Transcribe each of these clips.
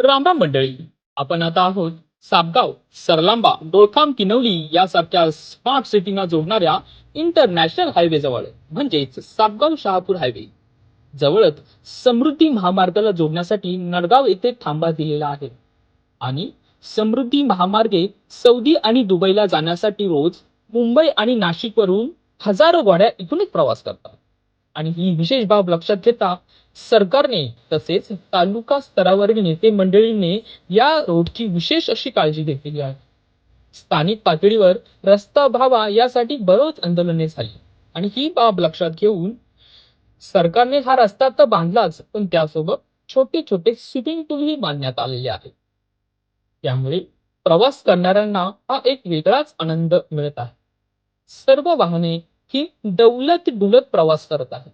रामराम मंडळी आपण आता आहोत सापगाव सरलांबा डोळखाम किनवली यासारख्या स्मार्ट सिटीना जोडणाऱ्या इंटरनॅशनल हायवे जवळ. म्हणजेच सापगाव शहापूर हायवे जवळच समृद्धी महामार्गाला जोडण्यासाठी नडगाव येथे थांबा दिलेला आहे. आणि समृद्धी महामार्गे सौदी आणि दुबईला जाण्यासाठी रोज मुंबई आणि नाशिकवरून हजारो गाड्या इथूनच प्रवास करतात. आणि ही विशेष बाब लक्षात घेता सरकारने तसेच तालुका स्तरावरील नेते मंडळींनी या रोडची विशेष अशी काळजी घेतलेली आहे. स्थानिक पातळीवर रस्ता व्हावा यासाठी बरोच आंदोलने झाली. आणि ही बाब लक्षात घेऊन सरकारने हा रस्ता तर बांधलाच पण त्यासोबत छोटे छोटे स्विमिंग पूलही बांधण्यात आलेले आहेत. त्यामुळे प्रवास करणाऱ्यांना हा एक वेगळाच आनंद मिळत आहे. सर्व वाहने ही दौलत डुलत प्रवास करत आहे.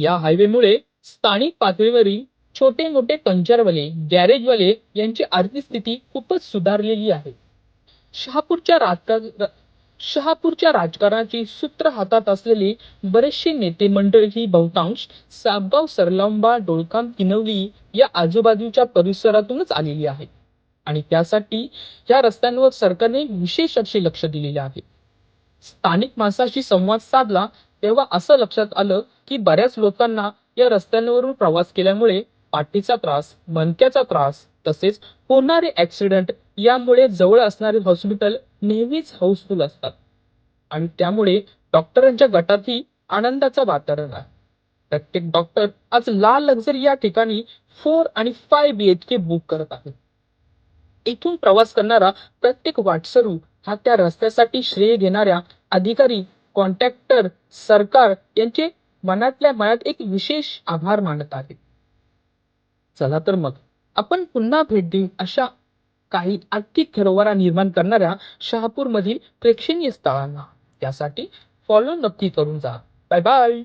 या हायवेमुळे स्थानिक पातळीवरील छोटे मोठे कंचरवाले गॅरेजवाले यांची आर्थिक स्थिती खूपच सुधारलेली आहे. शहापूरच्या राजकार शहापूरच्या राजकारणाची सूत्र हातात असलेले बरेचसे नेते मंडळी ही बहुतांश साबगाव सरलांबा डोळकाम किनवली या आजूबाजूच्या परिसरातूनच आलेली आहे आणि त्यासाठी या रस्त्यांवर सरकारने विशेष असे लक्ष दिलेले आहे. स्थानिक माणसाशी संवाद साधला तेव्हा असं लक्षात आलं की बऱ्याच लोकांना या रस्त्यांवरून प्रवास केल्यामुळे पाठीचा त्रास मणक्याचा त्रास तसेच होणारे ऍक्सिडेंट यामुळे जवळ असणारे हॉस्पिटल नेहमीच हाऊसफुल असतात. आणि त्यामुळे डॉक्टरांच्या गटातही आनंदाचा वातावरण आहे. प्रत्येक डॉक्टर आज लाल लक्झरी या ठिकाणी फोर आणि five B H K book करत आहेत इथून प्रवास करणारा प्रत्येक वाटसरू हा त्या रस्त्यासाठी श्रेय घेणाऱ्या अधिकारी कॉन्ट्रॅक्टर सरकार यांचे मनातल्या मनात एक विशेष आभार मानत आहे चला तर मग आपण पुन्हा भेट देऊ अशा काही आर्थिक खरोवरा निर्माण करणाऱ्या शहापूर मधील प्रेक्षणीय स्थळांना. त्यासाठी फॉलो नक्की करून जा. Bye bye